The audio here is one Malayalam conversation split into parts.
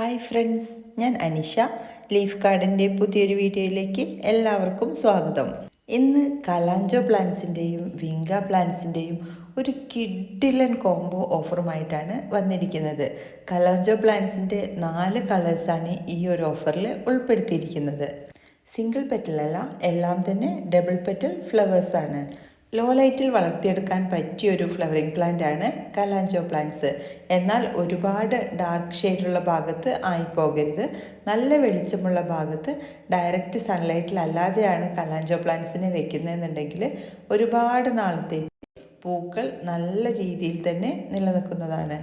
ഹായ് ഫ്രണ്ട്സ് ഞാൻ അനിഷ ലീഫ് ഗാർഡന്റെ പുതിയൊരു വീഡിയോയിലേക്ക് എല്ലാവർക്കും സ്വാഗതം. ഇന്ന് കലാഞ്ചോ പ്ലാന്റ്സിന്റെയും വിങ്ക പ്ലാന്റ്സിന്റെയും ഒരു കിഡിലൻ കോംബോ ഓഫറുമായിട്ടാണ് വന്നിരിക്കുന്നത്. കലാഞ്ചോ പ്ലാന്റ്സിന്റെ നാല് കളേഴ്സാണ് ഈ ഒരു ഓഫറിൽ ഉൾപ്പെടുത്തിയിരിക്കുന്നത്. സിംഗിൾ പെറ്റലല്ല എല്ലാം തന്നെ ഡബിൾ പെറ്റൽ ഫ്ലവേഴ്സാണ് ലോ ലൈറ്റിൽ വളർത്തിയെടുക്കാൻ പറ്റിയ ഒരു ഫ്ലവറിംഗ് പ്ലാന്റ് ആണ് കലാഞ്ചോ പ്ലാന്റ്സ് എന്നാൽ ഒരുപാട് ഡാർക്ക് ഷെയ്ഡുള്ള ഭാഗത്ത് ആയിപ്പോകരുത്. നല്ല വെളിച്ചമുള്ള ഭാഗത്ത് ഡയറക്റ്റ് സൺലൈറ്റിലല്ലാതെയാണ് കലാഞ്ചോ പ്ലാന്റ്സിനെ വെക്കുന്നതെന്നുണ്ടെങ്കിൽ ഒരുപാട് നാളത്തേക്ക് പൂക്കൾ നല്ല രീതിയിൽ തന്നെ നിലനിൽക്കുന്നതാണ്.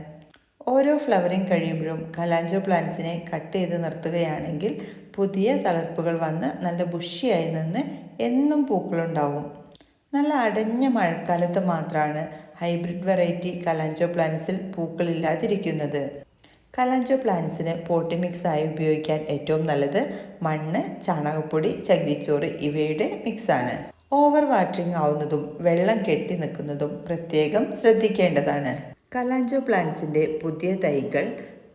ഓരോ ഫ്ലവറിംഗ് കഴിയുമ്പോഴും കലാഞ്ചോ പ്ലാന്റ്സിനെ കട്ട് ചെയ്ത് നിർത്തുകയാണെങ്കിൽ പുതിയ തളർപ്പുകൾ വന്ന് നല്ല ബുഷിയായി നിന്ന് എന്നും പൂക്കളുണ്ടാവും. നല്ല അടഞ്ഞ മഴക്കാലത്ത് മാത്രമാണ് ഹൈബ്രിഡ് വെറൈറ്റി കലാഞ്ചോ പ്ലാന്റ്സിൽ പൂക്കളില്ലാതിരിക്കുന്നത്. കലാഞ്ചോ പ്ലാന്റ്സിന് പോട്ടി ആയി ഉപയോഗിക്കാൻ ഏറ്റവും നല്ലത് മണ്ണ് ചാണകപ്പൊടി ചകിരിച്ചോറ് ഇവയുടെ മിക്സാണ്. ഓവർ വാട്ടറിംഗ് ആവുന്നതും വെള്ളം കെട്ടി നിൽക്കുന്നതും പ്രത്യേകം ശ്രദ്ധിക്കേണ്ടതാണ്. കലാഞ്ചോ പ്ലാന്റ്സിന്റെ പുതിയ തൈകൾ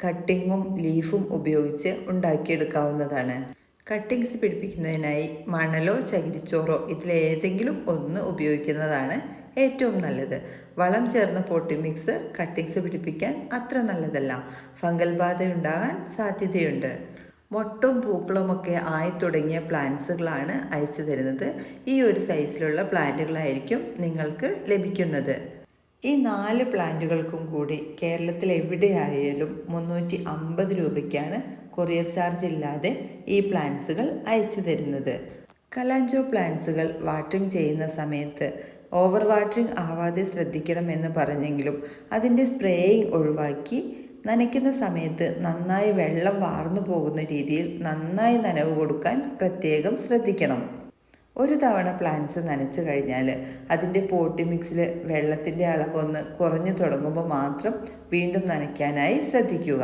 കട്ടിങ്ങും ലീഫും ഉപയോഗിച്ച് ഉണ്ടാക്കിയെടുക്കാവുന്നതാണ്. കട്ടിങ്സ് പിടിപ്പിക്കുന്നതിനായി മണലോ ചകിരിച്ചോറോ ഇതിലേതെങ്കിലും ഒന്ന് ഉപയോഗിക്കുന്നതാണ് ഏറ്റവും നല്ലത്. വളം ചേർന്ന പോട്ടി മിക്സ് കട്ടിങ്സ് പിടിപ്പിക്കാൻ അത്ര നല്ലതല്ല. ഫംഗൽ ബാധ ഉണ്ടാകാൻ സാധ്യതയുണ്ട്. മൊട്ടും പൂക്കളുമൊക്കെ ആയി തുടങ്ങിയ പ്ലാന്റ്സുകളാണ് അയച്ചു തരുന്നത്. ഈ ഒരു സൈസിലുള്ള പ്ലാന്റുകളായിരിക്കും നിങ്ങൾക്ക് ലഭിക്കുന്നത്. ഈ നാല് പ്ലാന്റുകൾക്കും കൂടി കേരളത്തിൽ എവിടെയായാലും മുന്നൂറ്റി അമ്പത് രൂപയ്ക്കാണ് കൊറിയർ ചാർജ് ഇല്ലാതെ ഈ പ്ലാന്റ്സുകൾ അയച്ചു തരുന്നത്. കലാഞ്ചോ പ്ലാന്റ്സുകൾ വാട്ടറിംഗ് ചെയ്യുന്ന സമയത്ത് ഓവർ വാട്ടറിംഗ് ആവാതെ ശ്രദ്ധിക്കണമെന്ന് പറഞ്ഞെങ്കിലും അതിന്റെ സ്പ്രേയിങ് ഒഴിവാക്കി നനയ്ക്കുന്ന സമയത്ത് നന്നായി വെള്ളം വാർന്നു പോകുന്ന രീതിയിൽ നന്നായി നനവ് കൊടുക്കാൻ പ്രത്യേകം ശ്രദ്ധിക്കണം. ഒരു തവണ പ്ലാന്റ്സ് നനച്ചു കഴിഞ്ഞാൽ അതിന്റെ പോട്ടി മിക്സിൽ വെള്ളത്തിന്റെ അളവൊന്ന് കുറഞ്ഞു തുടങ്ങുമ്പോൾ മാത്രം വീണ്ടും നനയ്ക്കാനായി ശ്രദ്ധിക്കുക.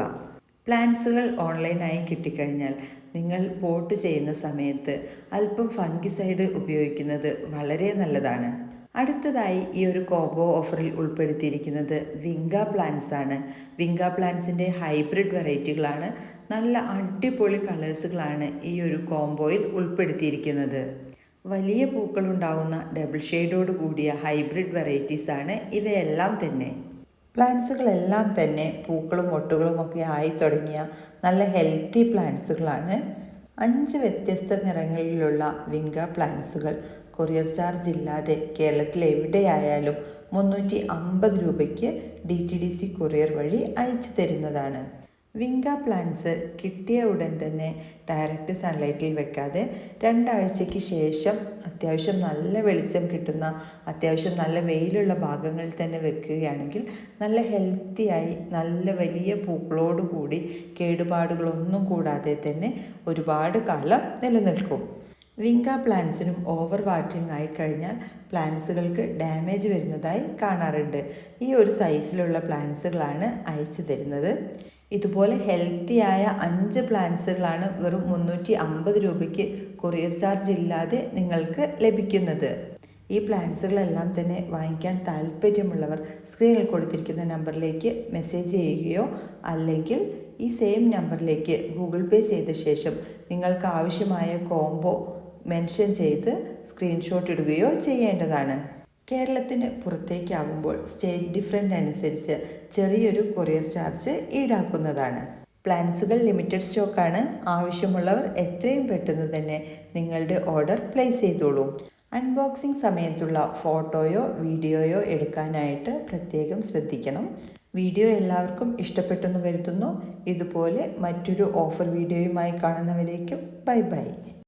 പ്ലാന്റ്സുകൾ ഓൺലൈനായി കിട്ടിക്കഴിഞ്ഞാൽ നിങ്ങൾ പോട്ട് ചെയ്യുന്ന സമയത്ത് അല്പം ഫംഗിസൈഡ് ഉപയോഗിക്കുന്നത് വളരെ നല്ലതാണ്. അടുത്തതായി ഈ ഒരു കോബോ ഓഫറിൽ ഉൾപ്പെടുത്തിയിരിക്കുന്നത് വിങ്ക പ്ലാന്റ്സ് ആണ്. വിങ്ക പ്ലാന്റ്സിന്റെ ഹൈബ്രിഡ് വെറൈറ്റികളാണ് നല്ല അടിപൊളി കളേഴ്സുകളാണ് ഈ ഒരു കോംബോയിൽ ഉൾപ്പെടുത്തിയിരിക്കുന്നത്. വലിയ പൂക്കളുണ്ടാവുന്ന ഡബിൾ ഷെയ്ഡോട് കൂടിയ ഹൈബ്രിഡ് വെറൈറ്റീസ് ആണ് ഇവയെല്ലാം തന്നെ. പ്ലാന്റ്സുകളെല്ലാം തന്നെ പൂക്കളും മൊട്ടുകളും ഒക്കെ ആയി തുടങ്ങിയ നല്ല ഹെൽത്തി പ്ലാന്റ്സുകളാണ്. അഞ്ച് വ്യത്യസ്ത നിറങ്ങളിലുള്ള വിങ്ക പ്ലാന്റ്സുകൾ കൊറിയർ ചാർജ് ഇല്ലാതെ കേരളത്തിൽ എവിടെയായാലും മുന്നൂറ്റി അമ്പത് രൂപയ്ക്ക് D T D C courier വഴി അയച്ചു തരുന്നതാണ്. വിങ്ക പ്ലാന്റ്സ് കിട്ടിയ ഉടൻ തന്നെ ഡയറക്റ്റ് സൺലൈറ്റിൽ വെക്കാതെ രണ്ടാഴ്ചയ്ക്ക് ശേഷം അത്യാവശ്യം നല്ല വെളിച്ചം കിട്ടുന്ന അത്യാവശ്യം നല്ല വെയിലുള്ള ഭാഗങ്ങളിൽ തന്നെ വെക്കുകയാണെങ്കിൽ നല്ല ഹെൽത്തിയായി നല്ല വലിയ പൂക്കളോട് കൂടി കേടുപാടുകളൊന്നും കൂടാതെ തന്നെ ഒരുപാട് കാലം നിലനിൽക്കും. വിങ്ക പ്ലാന്റ്സിനും ഓവർ വാട്ടറിങ് ആയിക്കഴിഞ്ഞാൽ പ്ലാന്റ്സുകൾക്ക് ഡാമേജ് വരുന്നതായി കാണാറുണ്ട്. ഈ ഒരു സൈസിലുള്ള പ്ലാന്റ്സുകളാണ് അയച്ചു തരുന്നത്. ഇതുപോലെ ഹെൽത്തിയായ അഞ്ച് പ്ലാന്റ്സുകളാണ് വെറും മുന്നൂറ്റി അമ്പത് രൂപയ്ക്ക് കൊറിയർ ചാർജ് ഇല്ലാതെ നിങ്ങൾക്ക് ലഭിക്കുന്നത്. ഈ പ്ലാന്റ്സുകളെല്ലാം തന്നെ വാങ്ങിക്കാൻ താല്പര്യമുള്ളവർ സ്ക്രീനിൽ കൊടുത്തിരിക്കുന്ന നമ്പറിലേക്ക് മെസ്സേജ് ചെയ്യുകയോ അല്ലെങ്കിൽ ഈ സെയിം നമ്പറിലേക്ക് ഗൂഗിൾ പേ ചെയ്ത ശേഷം നിങ്ങൾക്ക് ആവശ്യമായ കോംബോ മെൻഷൻ ചെയ്ത് സ്ക്രീൻഷോട്ട് ഇടുകയോ ചെയ്യേണ്ടതാണ്. കേരളത്തിന് പുറത്തേക്കാകുമ്പോൾ സ്റ്റേറ്റ് ഡിഫറന്റ് അനുസരിച്ച് ചെറിയൊരു കൊറിയർ ചാർജ് ഈടാക്കുന്നതാണ്. പ്ലാൻസുകൾ ലിമിറ്റഡ് സ്റ്റോക്കാണ്. ആവശ്യമുള്ളവർ എത്രയും പെട്ടെന്ന് തന്നെ നിങ്ങളുടെ ഓർഡർ പ്ലേസ് ചെയ്തോളൂ. അൺബോക്സിംഗ് സമയത്തുള്ള ഫോട്ടോയോ വീഡിയോയോ എടുക്കാനായിട്ട് പ്രത്യേകം ശ്രദ്ധിക്കണം. വീഡിയോ എല്ലാവർക്കും ഇഷ്ടപ്പെട്ടെന്ന് കരുതുന്നു. ഇതുപോലെ മറ്റൊരു ഓഫർ വീഡിയോയുമായി കാണുന്നവരേക്കും ബൈ ബൈ.